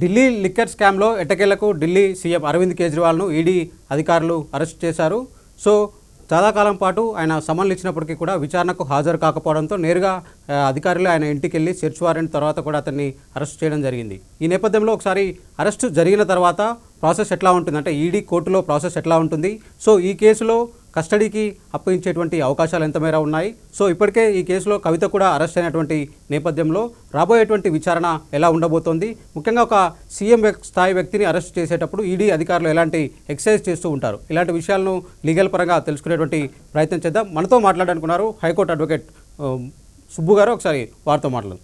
Delhi liquor స్కామ్లో ఎట్టకేలకు Delhi CM Arvind కేజ్రీవాల్ను ఈడీ అధికారులు అరెస్ట్ చేశారు. సో చాలా కాలం పాటు ఆయన సమన్లు ఇచ్చినప్పటికీ కూడా విచారణకు హాజరు కాకపోవడంతో నేరుగా అధికారులు ఆయన ఇంటికి వెళ్ళి సెర్చ్ వారెంట్ తర్వాత కూడా అతన్ని అరెస్ట్ చేయడం జరిగింది. ఈ నేపథ్యంలో ఒకసారి అరెస్టు జరిగిన తర్వాత ప్రాసెస్ ఎట్లా ఉంటుంది? అంటే ఈడీ కోర్టులో ప్రాసెస్ ఎట్లా ఉంటుంది? సో ఈ కేసులో కస్టడీకి అప్పగించేటువంటి అవకాశాలు ఎంతమేర ఉన్నాయి? సో ఇప్పటికే ఈ కేసులో కవిత కూడా అరెస్ట్ అయినటువంటి నేపథ్యంలో రాబోయేటువంటి విచారణ ఎలా ఉండబోతోంది? ముఖ్యంగా ఒక సీఎం వ్యక్- స్థాయి వ్యక్తిని అరెస్ట్ చేసేటప్పుడు ఈడీ అధికారులు ఎలాంటి ఎక్సర్సైజ్ చేస్తూ ఉంటారు? ఇలాంటి విషయాలను లీగల్ పరంగా తెలుసుకునేటువంటి ప్రయత్నం చేద్దాం. మనతో మాట్లాడాలనుకున్నారు హైకోర్టు అడ్వకేట్ సుబ్బు గారు. ఒకసారి వారితో మాట్లాడదు.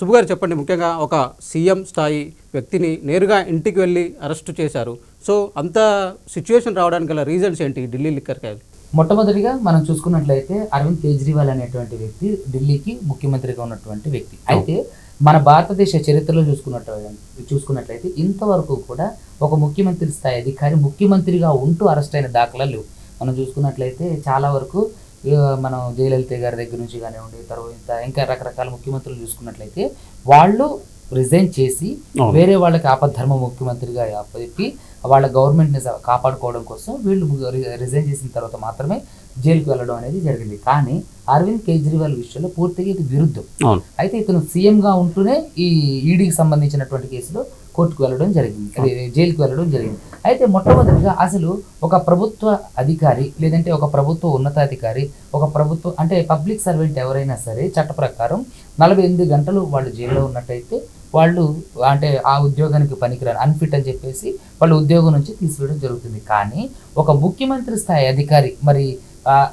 సుబ్బు గారు చెప్పండి ముఖ్యంగా ఒక సీఎం స్థాయి వ్యక్తిని నేరుగా ఇంటికి వెళ్ళి అరెస్టు చేశారు. సో అంత సిచ్యువేషన్ రావడానికి గల రీజన్స్ ఏంటి? ఢిల్లీ లిక్కర్ క్యాబ్. మొట్టమొదటిగా మనం చూసుకున్నట్లయితే అరవింద్ కేజ్రీవాల్ అనేటువంటి వ్యక్తి ఢిల్లీకి ముఖ్యమంత్రిగా ఉన్నటువంటి వ్యక్తి. అయితే మన భారతదేశ చరిత్రలో చూసుకున్నట్టు చూసుకున్నట్లయితే ఇంతవరకు కూడా ఒక ముఖ్యమంత్రి స్థాయి అధికారి ముఖ్యమంత్రిగా ఉంటూ అరెస్ట్ అయిన దాఖలాలు లేవు మనం చూసుకున్నట్లయితే చాలా వరకు మనం జయలలిత గారి దగ్గర నుంచి కానివ్వండి తర్వాత ఇంకా రకరకాల ముఖ్యమంత్రులు చూసుకున్నట్లయితే వాళ్ళు రిజైన్ చేసి. వేరే వాళ్ళకి ఆపద్ధర్మ ముఖ్యమంత్రిగా చెప్పి వాళ్ళ గవర్నమెంట్ని కాపాడుకోవడం కోసం వీళ్ళు రిజైన్ చేసిన తర్వాత మాత్రమే జైలుకి వెళ్ళడం అనేది జరిగింది. కానీ అరవింద్ కేజ్రీవాల్ విషయంలో పూర్తిగా ఇది విరుద్ధం. అయితే ఇతను సీఎంగా ఉంటూనే ఈ ఈడీకి సంబంధించినటువంటి కేసులో కోర్టుకు వెళ్ళడం జరిగింది. జైలుకి వెళ్ళడం జరిగింది. అయితే మొట్టమొదటిగా అసలు ఒక ప్రభుత్వ అధికారి లేదంటే ఒక ప్రభుత్వ ఉన్నతాధికారి ఒక ప్రభుత్వ అంటే పబ్లిక్ సర్వెంట్ ఎవరైనా సరే చట్ట ప్రకారం నలభై ఎనిమిది గంటలు వాళ్ళు జైల్లో ఉన్నట్టయితే వాళ్ళు అంటే ఆ ఉద్యోగానికి పనికిరాని అన్ఫిట్ అని చెప్పేసి వాళ్ళు ఉద్యోగం నుంచి తీసివేయడం జరుగుతుంది. కానీ ఒక ముఖ్యమంత్రి స్థాయి అధికారి మరి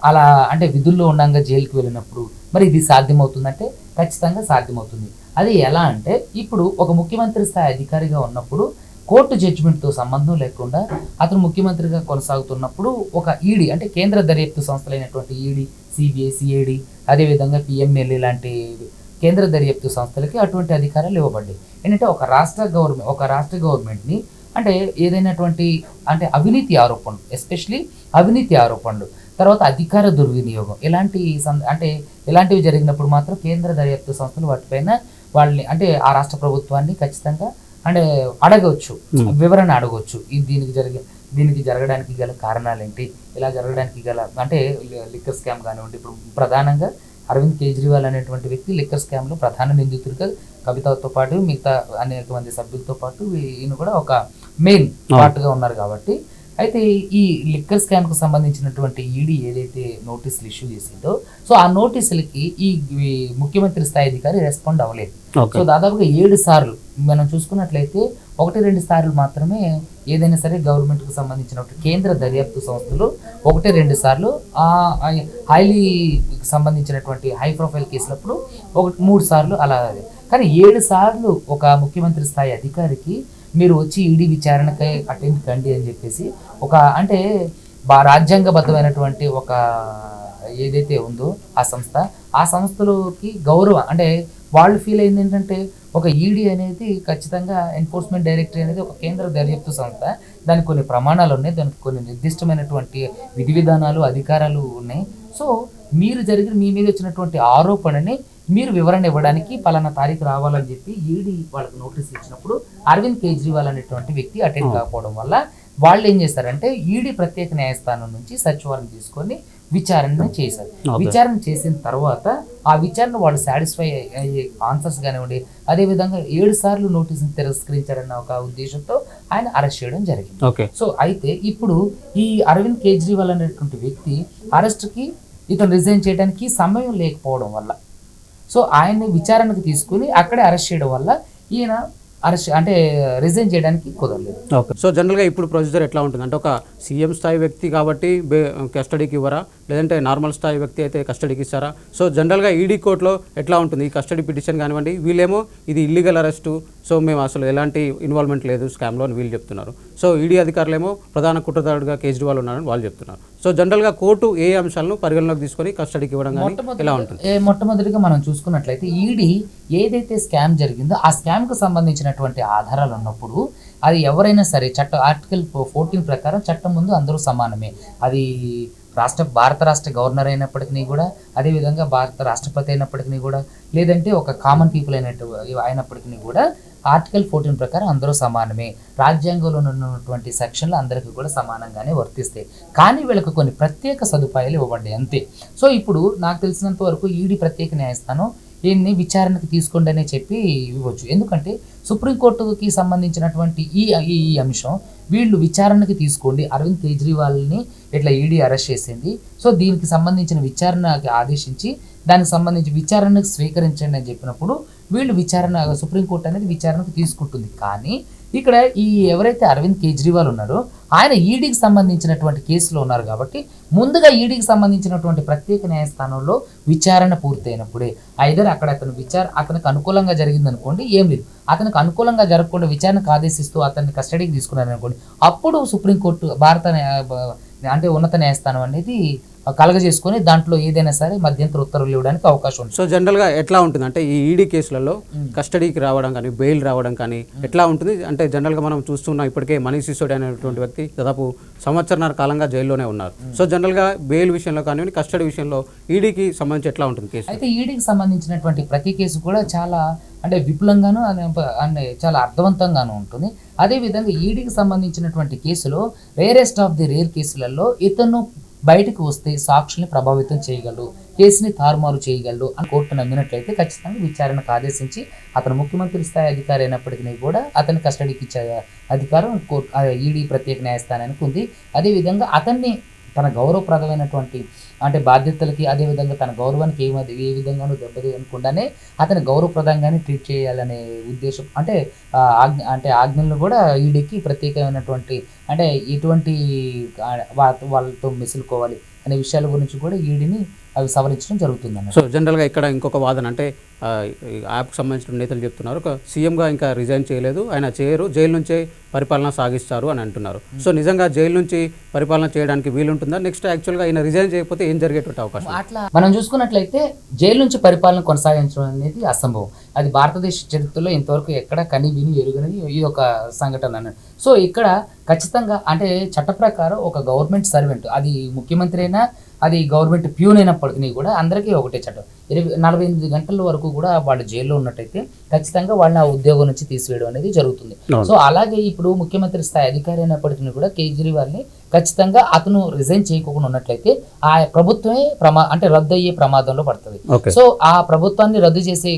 అలా అంటే విధుల్లో ఉండగా జైలుకి వెళ్ళినప్పుడు మరి ఇది సాధ్యమవుతుందంటే ఖచ్చితంగా సాధ్యమవుతుంది. అది ఎలా అంటే ఇప్పుడు ఒక ముఖ్యమంత్రి స్థాయి అధికారిగా ఉన్నప్పుడు కోర్టు జడ్జిమెంట్తో సంబంధం లేకుండా అతను ముఖ్యమంత్రిగా కొనసాగుతున్నప్పుడు ఒక ఈడీ అంటే కేంద్ర దర్యాప్తు సంస్థలైనటువంటి ఈడీ సిబిఐ సిఐడి అదేవిధంగా పిఎంఎల్ఏ లాంటి కేంద్ర దర్యాప్తు సంస్థలకి అటువంటి అధికారాలు ఇవ్వబడ్డాయి ఏంటంటే ఒక రాష్ట్ర గవర్నమెంట్ ఒక రాష్ట్ర గవర్నమెంట్ని అంటే ఏదైనటువంటి అంటే అవినీతి ఆరోపణలు ఎస్పెషలీ అవినీతి ఆరోపణలు తర్వాత అధికార దుర్వినియోగం ఇలాంటి అంటే ఇలాంటివి జరిగినప్పుడు మాత్రం కేంద్ర దర్యాప్తు సంస్థలు వాటిపైన వాళ్ళని అంటే ఆ రాష్ట్ర ప్రభుత్వాన్ని ఖచ్చితంగా అంటే అడగవచ్చు. వివరణ అడగవచ్చు ఇది దీనికి జరిగే దీనికి జరగడానికి గల కారణాలు ఏంటి ఇలా జరగడానికి గల అంటే లిక్కర్ స్కామ్ కానివ్వండి ఇప్పుడు ప్రధానంగా అరవింద్ కేజ్రీవాల్ అనేటువంటి వ్యక్తి లిక్కర్ స్కామ్లో ప్రధాన నిందితుడిగా కవితతో పాటు మిగతా అనేక మంది సభ్యులతో పాటు ఈయన కూడా ఒక మెయిన్ పార్ట్గా ఉన్నారు కాబట్టి. అయితే ఈ లిక్కర్ స్కామ్కు సంబంధించినటువంటి ఈడీ ఏదైతే నోటీసులు ఇష్యూ చేసిందో సో ఆ నోటీసులకి ఈ ముఖ్యమంత్రి స్థాయి అధికారి రెస్పాండ్ అవ్వలేదు. సో దాదాపుగా ఏడు సార్లు మనం చూసుకున్నట్లయితే ఒకటి రెండు సార్లు మాత్రమే ఏదైనా సరే గవర్నమెంట్కి సంబంధించిన కేంద్ర దర్యాప్తు సంస్థలు ఒకటి రెండు సార్లు హైలీ సంబంధించినటువంటి హై ప్రొఫైల్ కేసులప్పుడు ఒకటి మూడు సార్లు అలా కానీ ఏడు సార్లు ఒక ముఖ్యమంత్రి స్థాయి అధికారికి మీరు వచ్చి ఈడీ విచారణకై అటెండ్ కండి అని చెప్పేసి ఒక అంటే బా రాజ్యాంగబద్ధమైనటువంటి ఒక ఏదైతే ఉందో ఆ సంస్థ ఆ సంస్థలోకి గౌరవం అంటే వాళ్ళు ఫీల్ అయింది ఏంటంటే ఒక ఈడీ అనేది ఖచ్చితంగా ఎన్ఫోర్స్మెంట్ డైరెక్టరీ అనేది ఒక కేంద్ర దర్యాప్తు సంస్థ. దానికి కొన్ని ప్రమాణాలు ఉన్నాయి దానికి కొన్ని నిర్దిష్టమైనటువంటి విధి విధానాలు అధికారాలు ఉన్నాయి. సో మీరు జరిగిన మీ మీద వచ్చినటువంటి ఆరోపణని మీరు వివరణ ఇవ్వడానికి పలానా తారీఖు రావాలని చెప్పి ఈడీ వాళ్ళకి నోటీస్ ఇచ్చినప్పుడు అరవింద్ కేజ్రీవాల్ అనేటువంటి వ్యక్తి అటెండ్ కాకపోవడం వల్ల వాళ్ళు ఏం చేస్తారంటే ఈడీ ప్రత్యేక న్యాయస్థానం నుంచి సర్చ్ వారెంట్ తీసుకొని విచారణ చేశారు. విచారణ చేసిన తర్వాత ఆ విచారణ వాళ్ళు సాటిస్ఫై అయ్యే ఆన్సర్స్ కానివ్వండి అదేవిధంగా ఏడు సార్లు నోటీసుని తిరస్కరించారన్న ఒక ఉద్దేశంతో ఆయన అరెస్ట్ చేయడం జరిగింది. ఓకే. సో అయితే ఇప్పుడు ఈ అరవింద్ కేజ్రీవాల్ అనేటువంటి వ్యక్తి అరెస్ట్కి ఇతను రిజైన్ చేయడానికి సమయం లేకపోవడం వల్ల సో ఆయన్ని విచారణకు తీసుకుని అక్కడే అరెస్ట్ చేయడం వల్ల ఈయన అరెస్ట్ అంటే రిజైన్ చేయడానికి కుదరలేదు. ఓకే. సో జనరల్గా ఇప్పుడు ప్రొసీజర్ ఎట్లా ఉంటుంది? అంటే ఒక సీఎం స్థాయి వ్యక్తి కాబట్టి కస్టడీకి ఇవ్వరా? లేదంటే నార్మల్ స్థాయి వ్యక్తి అయితే కస్టడీకి ఇస్తారా? సో జనరల్గా ఈడీ కోర్టులో ఎట్లా ఉంటుంది? ఈ కస్టడీ పిటిషన్ కానివ్వండి వీళ్ళేమో ఇది ఇల్లీగల్ అరెస్టు సో మేము అసలు ఎలాంటి ఇన్వాల్వ్మెంట్ లేదు స్కామ్లో అని వీళ్ళు చెప్తున్నారు. సో ఈడీ అధికారులేమో ప్రధాన కుట్రదారుడుగా కేజ్రీవాల్ ఉన్నారని వాళ్ళు చెప్తున్నారు. సో జనరల్గా కోర్టు ఏ అంశాలను పరిగణలోకి తీసుకొని కస్టడీకి ఇవ్వడం కానీ ఎలా ఉంటుంది? మొట్టమొదటిగా మనం చూసుకున్నట్లయితే ఈడీ ఏదైతే స్కామ్ జరిగిందో ఆ స్కామ్కు సంబంధించినటువంటి ఆధారాలు ఉన్నప్పుడు అది ఎవరైనా సరే చట్ట ఆర్టికల్ ఫోర్టీన్ ప్రకారం చట్టం ముందు అందరూ సమానమే. అది రాష్ట్ర భారత రాష్ట్ర గవర్నర్ అయినప్పటికీ కూడా అదేవిధంగా భారత రాష్ట్రపతి అయినప్పటికీ కూడా లేదంటే ఒక కామన్ పీపుల్ అయినట్టు అయినప్పటికీ కూడా ఆర్టికల్ ఫోర్టీన్ ప్రకారం అందరూ సమానమే. రాజ్యాంగంలో ఉన్నటువంటి సెక్షన్లు అందరికీ కూడా సమానంగానే వర్తిస్తాయి. కానీ వీళ్ళకి కొన్ని ప్రత్యేక సదుపాయాలు ఇవ్వబడ్డాయి అంతే. సో ఇప్పుడు నాకు తెలిసినంత వరకు ఈడీ ప్రత్యేక న్యాయస్థానం దీన్ని విచారణకు తీసుకోండి అనే చెప్పి ఇవ్వచ్చు. ఎందుకంటే సుప్రీంకోర్టుకి సంబంధించినటువంటి ఈ ఈ అంశం వీళ్ళు విచారణకి తీసుకోండి. అరవింద్ కేజ్రీవాల్ని ఇట్లా ఈడీ అరెస్ట్ చేసింది. సో దీనికి సంబంధించిన విచారణకి ఆదేశించి దానికి సంబంధించి విచారణకు స్వీకరించండి అని చెప్పినప్పుడు వీళ్ళు విచారణ సుప్రీంకోర్టు అనేది విచారణకు తీసుకుంటుంది. కానీ ఇక్కడ ఈ ఎవరైతే అరవింద్ కేజ్రీవాల్ ఉన్నారో ఆయన ఈడీకి సంబంధించినటువంటి కేసులో ఉన్నారు కాబట్టి ముందుగా ఈడీకి సంబంధించినటువంటి ప్రత్యేక న్యాయస్థానంలో విచారణ పూర్తయినప్పుడే ఐదర్ అక్కడ అతను విచార అతనికి అనుకూలంగా జరిగింది అనుకోండి ఏం లేదు. అతనికి అనుకూలంగా జరగకుండా విచారణకు ఆదేశిస్తూ అతన్ని కస్టడీకి తీసుకున్నారు అనుకోండి అప్పుడు సుప్రీంకోర్టు భారత న్యాయ- అంటే ఉన్నత న్యాయస్థానం అనేది కలగజేసుకొని దాంట్లో ఏదైనా సరే మధ్యంతర ఉత్తర్వులు ఇవ్వడానికి అవకాశం ఉంది. సో జనరల్గా ఎట్లా ఉంటుంది? అంటే ఈ ఈడీ కేసులలో కస్టడీకి రావడం కానీ బెయిల్ రావడం కానీ ఎట్లా ఉంటుంది? అంటే జనరల్గా మనం చూస్తున్నాం ఇప్పటికే మనీష్ సిసోడి అనేటువంటి వ్యక్తి దాదాపు సంవత్సరన్నర కాలంగా జైల్లోనే ఉన్నారు. సో జనరల్గా బెయిల్ విషయంలో కానివ్వండి కస్టడీ విషయంలో ఈడీకి సంబంధించి ఎట్లా ఉంటుంది కేసు? అయితే ఈడీకి సంబంధించినటువంటి ప్రతి కేసు కూడా చాలా అంటే విపులంగాను అనే- చాలా అర్థవంతంగాను ఉంటుంది. అదేవిధంగా ఈడీకి సంబంధించినటువంటి కేసులో రేరెస్ట్ ఆఫ్ ది రేర్ కేసులలో ఇతను బయటకు వస్తే సాక్షుల్ని ప్రభావితం చేయగలడు కేసుని తారుమారు చేయగలడు అని కోర్టు నమ్మినట్లయితే ఖచ్చితంగా విచారణకు ఆదేశించి అతను ముఖ్యమంత్రి స్థాయి అధికారి అయినప్పటికీ కూడా అతని కస్టడీకి ఇచ్చే అధికారం కోర్టు ఈడీ ప్రత్యేక న్యాయస్థానానికి ఉంది. అదేవిధంగా అతన్ని తన గౌరవప్రదమైనటువంటి అంటే బాధ్యతలకి అదేవిధంగా తన గౌరవానికి ఏ ఏ విధంగానూ దెబ్బతీయకుండానే అతని గౌరవప్రదంగానే ట్రీట్ చేయాలనే ఉద్దేశం అంటే ఆజ్ఞ అంటే ఆజ్ఞలను కూడా ఈడీకి ప్రత్యేకమైనటువంటి అంటే ఎటువంటి వాళ్ళతో మెసులుకోవాలి అనే విషయాల గురించి కూడా ఈడీని అవి సవరించడం జరుగుతుంది సో జనరల్గా ఇక్కడ ఇంకొక వాదన అంటే యాప్కి సంబంధించిన నేతలు చెప్తున్నారు. ఒక సీఎంగా ఇంకా రిజైన్ చేయలేదు. ఆయన చేయరు. జైలు నుంచే పరిపాలన సాగిస్తారు అని అంటున్నారు. సో నిజంగా జైలు నుంచి పరిపాలన చేయడానికి వీలుంటుందా? నెక్స్ట్ యాక్చువల్గా ఆయన రిజైన్ చేయకపోతే ఏం జరిగేటువంటి అవకాశం? అట్లా మనం చూసుకున్నట్లయితే జైలు నుంచి పరిపాలన కొనసాగించడం అనేది అసంభవం. అది భారతదేశ చరిత్రలో ఇంతవరకు ఎక్కడ కని విని ఎరుగని ఇది ఒక సంఘటన అన్నట్టు. సో ఇక్కడ ఖచ్చితంగా అంటే చట్ట ప్రకారం ఒక గవర్నమెంట్ సర్వెంట్ అది ముఖ్యమంత్రి అయినా అది గవర్నమెంట్ ప్యూన్ అయినప్పటికీ కూడా అందరికీ ఒకటే చట్టం. ఇరవై నలభై ఎనిమిది గంటల వరకు కూడా వాళ్ళు జైల్లో ఉన్నట్టయితే ఖచ్చితంగా వాళ్ళని ఆ ఉద్యోగం నుంచి తీసివేయడం అనేది జరుగుతుంది. సో అలాగే ఇప్పుడు ముఖ్యమంత్రి స్థాయి అధికారి అయినప్పటికీ కూడా కేజ్రీవాల్ని ఖచ్చితంగా అతను రిజైన్ చేయకుండా ఉన్నట్లయితే ఆ ప్రభుత్వమే ప్రమా అంటే రద్దు అయ్యే ప్రమాదంలో పడుతుంది. సో ఆ ప్రభుత్వాన్ని రద్దు చేసే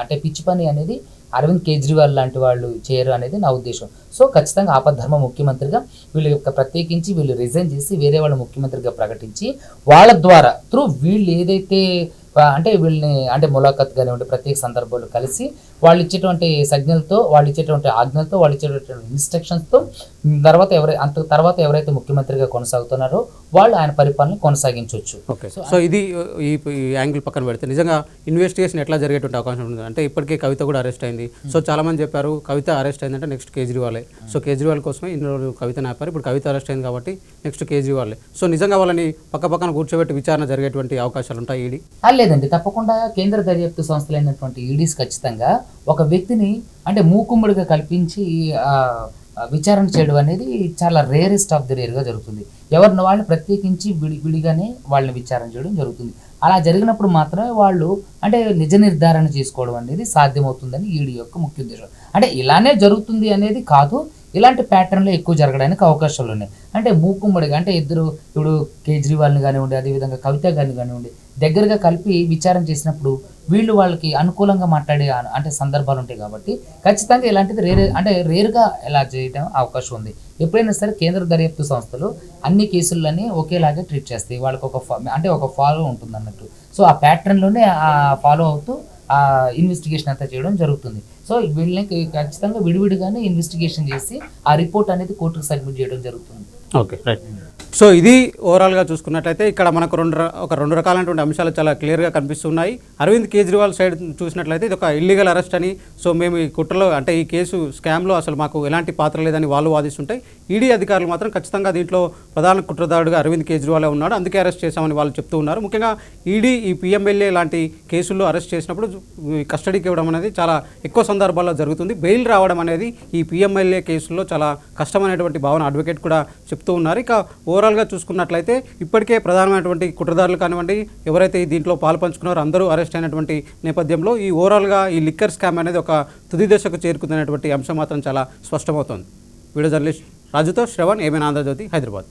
అంటే పిచ్చి పని అనేది అరవింద్ కేజ్రీవాల్ లాంటి వాళ్ళు చేయరు అనేది నా ఉద్దేశం. సో ఖచ్చితంగా ఆపద్ధర్మ ముఖ్యమంత్రిగా వీళ్ళు యొక్క ప్రత్యేకించి వీళ్ళు రిజైన్ చేసి వేరే వాళ్ళ ముఖ్యమంత్రిగా ప్రకటించి వాళ్ళ ద్వారా త్రూ వీళ్ళు ఏదైతే అంటే వీళ్ళని అంటే ములాఖత్ కానివ్వండి ప్రత్యేక సందర్భాలు కలిసి వాళ్ళు ఇచ్చేటువంటి సంజ్ఞలతో వాళ్ళు ఇచ్చేటువంటి ఆజ్ఞలతో వాళ్ళు ఇచ్చేటువంటి ఇన్స్ట్రక్షన్స్తో తర్వాత ఎవరై అంత తర్వాత ఎవరైతే ముఖ్యమంత్రిగా కొనసాగుతున్నారో వాళ్ళు ఆయన పరిపాలన కొనసాగించవచ్చు. ఓకే సో ఇది ఈ యాంగిల్ పక్కన పెడితే నిజంగా ఇన్వెస్టిగేషన్ ఎట్లా జరిగేటువంటి అవకాశం ఉంది అంటే ఇప్పటికే కవిత కూడా అరెస్ట్ అయింది. సో చాలా మంది చెప్పారు కవిత అరెస్ట్ అయిందంటే నెక్స్ట్ కేజ్రీవాలే. సో కేజ్రీవాల్ కోసమే ఇన్ని రోజులు కవిత ఆపారు. ఇప్పుడు కవిత అరెస్ట్ అయింది కాబట్టి నెక్స్ట్ కేజ్రీవాలే. సో నిజంగా వాళ్ళని పక్క పక్కన కూర్చోబెట్టి విచారణ జరిగేటువంటి అవకాశాలు ఉంటాయి ఈడీ? లేదండి. తప్పకుండా కేంద్ర దర్యాప్తు సంస్థలైనటువంటి e ఈడీస్ ఖచ్చితంగా ఒక వ్యక్తిని అంటే మూకుమ్మడిగా కల్పించి విచారణ చేయడం అనేది చాలా రేరెస్ట్ ఆఫ్ ది రేర్గా జరుగుతుంది. ఎవరిని వాళ్ళని ప్రత్యేకించి విడి విడిగానే వాళ్ళని విచారణ చేయడం జరుగుతుంది. అలా జరిగినప్పుడు మాత్రమే వాళ్ళు అంటే నిజ నిర్ధారణ చేసుకోవడం అనేది సాధ్యమవుతుందని ఈడీ యొక్క ముఖ్య ఉద్దేశం. అంటే ఇలానే జరుగుతుంది అనేది కాదు. ఇలాంటి ప్యాటర్న్లో ఎక్కువ జరగడానికి అవకాశాలు ఉన్నాయి. అంటే మూకుమ్మడిగా అంటే ఇద్దరు ఇప్పుడు కేజ్రీవాల్ని కానివ్వండి అదేవిధంగా కవిత గారిని కానివ్వండి దగ్గరగా కలిపి విచారం చేసినప్పుడు వీళ్ళు వాళ్ళకి అనుకూలంగా మాట్లాడే అంటే సందర్భాలు ఉంటాయి కాబట్టి ఖచ్చితంగా ఇలాంటిది రేర్ అంటే రేరుగా ఇలా చేయడం అవకాశం ఉంది. ఎప్పుడైనా సరే కేంద్ర దర్యాప్తు సంస్థలు అన్ని కేసులని ఒకేలాగా ట్రీట్ చేస్తాయి. వాళ్ళకి ఒక అంటే ఒక ఫాలో ఉంటుంది అన్నట్టు సో ఆ ప్యాటర్న్లోనే ఆ ఫాలో అవుతూ ఆ ఇన్వెస్టిగేషన్ అంతా చేయడం జరుగుతుంది. సో వీళ్ళని ఖచ్చితంగా విడివిడిగానే ఇన్వెస్టిగేషన్ చేసి ఆ రిపోర్ట్ అనేది కోర్టుకు సబ్మిట్ చేయడం జరుగుతుంది. ఓకే రైట్ సో ఇది ఓవరాల్గా చూసుకున్నట్లయితే ఇక్కడ మనకు రెండు ఒక రెండు రకాలైనటువంటి అంశాలు చాలా క్లియర్గా కనిపిస్తున్నాయి. అరవింద్ కేజ్రీవాల్ సైడ్ చూసినట్లయితే ఇది ఒక ఇల్లీగల్ అరెస్ట్ అని సో మేము ఈ కుట్రలో అంటే ఈ కేసు స్కామ్లో అసలు మాకు ఎలాంటి పాత్ర లేదని వాళ్ళు వాదిస్తుంటాయి. ఈడీ అధికారులు మాత్రం ఖచ్చితంగా దీంట్లో ప్రధాన కుట్రదారుడుగా అరవింద్ కేజ్రీవాలే ఉన్నాడు. అందుకే అరెస్ట్ చేశామని వాళ్ళు చెప్తూ ఉన్నారు. ముఖ్యంగా ఈడీ ఈ పిఎంఎల్ఏ లాంటి కేసుల్లో అరెస్ట్ చేసినప్పుడు కస్టడీకి ఇవ్వడం అనేది చాలా ఎక్కువ సందర్భాల్లో జరుగుతుంది. బెయిల్ రావడం అనేది ఈ పిఎంఎల్ఏ కేసుల్లో చాలా కష్టమైనటువంటి భావన అడ్వకేట్ కూడా చెప్తూ ఉన్నారు. ఇక ఓవరాల్గా చూసుకున్నట్లయితే ఇప్పటికే ప్రధానమైనటువంటి కుట్రదారులు కానివ్వండి ఎవరైతే ఈ దీంట్లో పాలు పంచుకున్నారో అందరూ అరెస్ట్ అయినటువంటి నేపథ్యంలో ఈ ఓవరాల్గా ఈ లిక్కర్ స్కామ్ అనేది ఒక తుది దశకు చేరుకుందనేటువంటి అంశం మాత్రం చాలా స్పష్టమవుతోంది. వీడియో జర్నలిస్ట్ రాజుతో శ్రవణ్ ఏమైనా ఆంధ్రజ్యోతి హైదరాబాద్.